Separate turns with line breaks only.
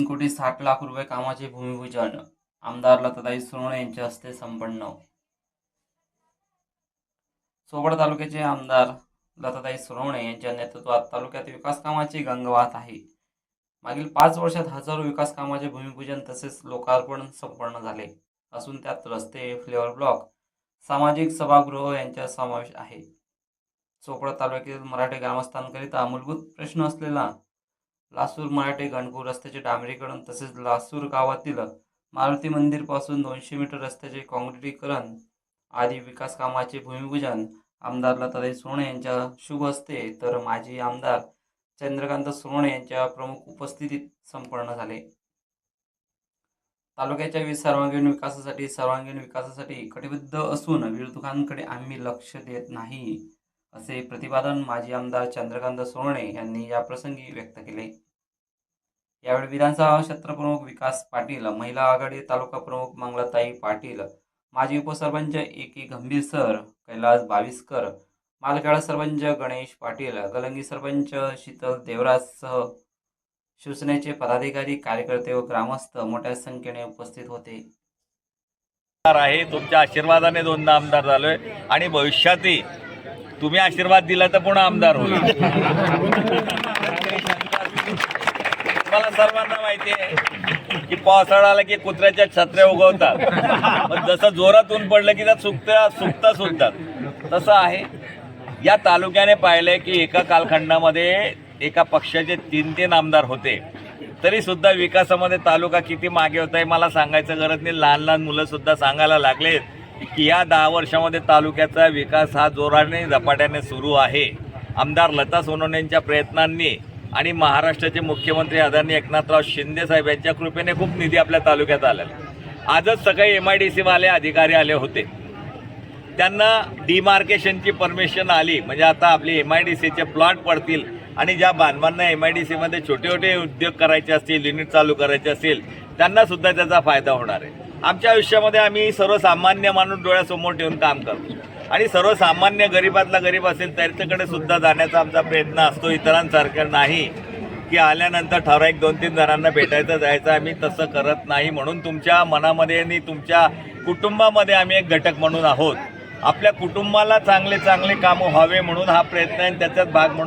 तीन कोटी साठ लाख रुपये कामाचे भूमिपूजन. आमदार लताताई सोनवणे यांच्या हस्ते संपन्न. सोबड तालुक्याचे आमदार लताताई सोनवणे यांच्या नेतृत्वात तालुक्यात विकास कामाची गंगवात आहे. मागील पाच वर्षात हजारो विकास कामाचे भूमिपूजन तसेच लोकार्पण संपन्न झाले. असून त्यात रस्ते फ्लेवर ब्लॉक सामाजिक सभागृह यांचा समावेश आहे. चोपडा तालुक्यातील मराठी ग्रामस्थांकरिता मूलभूत प्रश्न असलेला लासूर मराठे गणपूर रस्त्याचे डांबरीकरण तसेच लासूर गावातील मारुती मंदिरपासून दोनशे मीटर रस्त्याचे काँक्रिटीकरण आदी विकास कामाचे भूमिपूजन आमदार लताताई सोने यांच्या शुभ हस्ते तर माजी आमदार चंद्रकांत सोने यांच्या प्रमुख उपस्थितीत संपन्न झाले. तालुक्याच्या वि- सर्वांगीण विकासासाठी सर्वांगीण विकासासाठी कटिबद्ध असून विरोधकांकडे आम्ही लक्ष देत नाही. असे प्रतिपादन माजी आमदार चंद्रकांत सोनणे यांनी या प्रसंगी व्यक्त केले. यावेळी विधानसभा क्षेत्रप्रमुख विकास पाटील महिला आघाडी तालुका प्रमुख मंगलाताई पाटील माजी उपसरपंच A K Gambhir sir Kailas Baviskar Malkheda sarpanch Ganesh Patil Galangi sarpanch Shital देवराजसह शिवसेनेचे पदाधिकारी कार्यकर्ते व ग्रामस्थ मोठ्या संख्येने उपस्थित होते.
आहे तुमच्या आशीर्वादाने दोनदा आमदार झालोय आणि भविष्यातही तुम्ही आशीर्वाद दिला तर पुन्हा आमदार होईल. तुम्हाला सर्वांना माहिती आहे की पावसाळा आला की कुत्र्याच्या छत्र्या उगवतात. पण जसं जोरात ऊन पडलं की त्या सुकत्या सुकता सुकतात. तसं आहे. या तालुक्याने पाहिलंय की एका कालखंडामध्ये एका पक्षाचे तीन तीन आमदार होते. तरी सुद्धा विकासामध्ये तालुका किती मागे होत आहे मला सांगायचं गरज नाही. लहान लहान मुलं सुद्धा सांगायला लागलेत. की या दहा वर्षामध्ये तालुक्याचा विकास हा जोराने झपाट्याने सुरू आहे. आमदार लता सोनवणेंच्या प्रयत्नांनी आणि महाराष्ट्राचे मुख्यमंत्री आदरणीय एकनाथराव शिंदे साहेब यांच्या कृपेने खूप निधी आपल्या तालुक्यात आला आहे. आजच सकाळी एम आय डी सीवाले अधिकारी आले होते. त्यांना डिमार्केशनची परमिशन आली. म्हणजे आता आपली एम आय डी सीचे प्लॉट पडतील. आणि ज्या बांधवांना एम आय डी सीमध्ये छोटे छोटे उद्योग करायचे असतील युनिट चालू करायचे असतील त्यांना सुद्धा त्याचा फायदा होणार आहे. आमच्या आयुष्यामध्ये आम्ही सर्वसामान्य माणूस डोळ्यासमोर ठेवून काम करतो. आणि सर्वसामान्य गरीबातला गरीब असेल त्याच्याकडे सुद्धा जाण्याचा आमचा प्रयत्न असतो. इतरांसारखं नाही की आल्यानंतर ठराविक दोन तीन जणांना भेटायचं जायचं आम्ही तसं करत नाही म्हणून तुमच्या मनामध्ये आणि तुमच्या कुटुंबामध्ये आम्ही एक घटक म्हणून आहोत. आपल्या कुटुंबाला चांगले चांगले कामं व्हावे म्हणून हा प्रयत्न आहे आणि त्याच्यात भाग म्हणून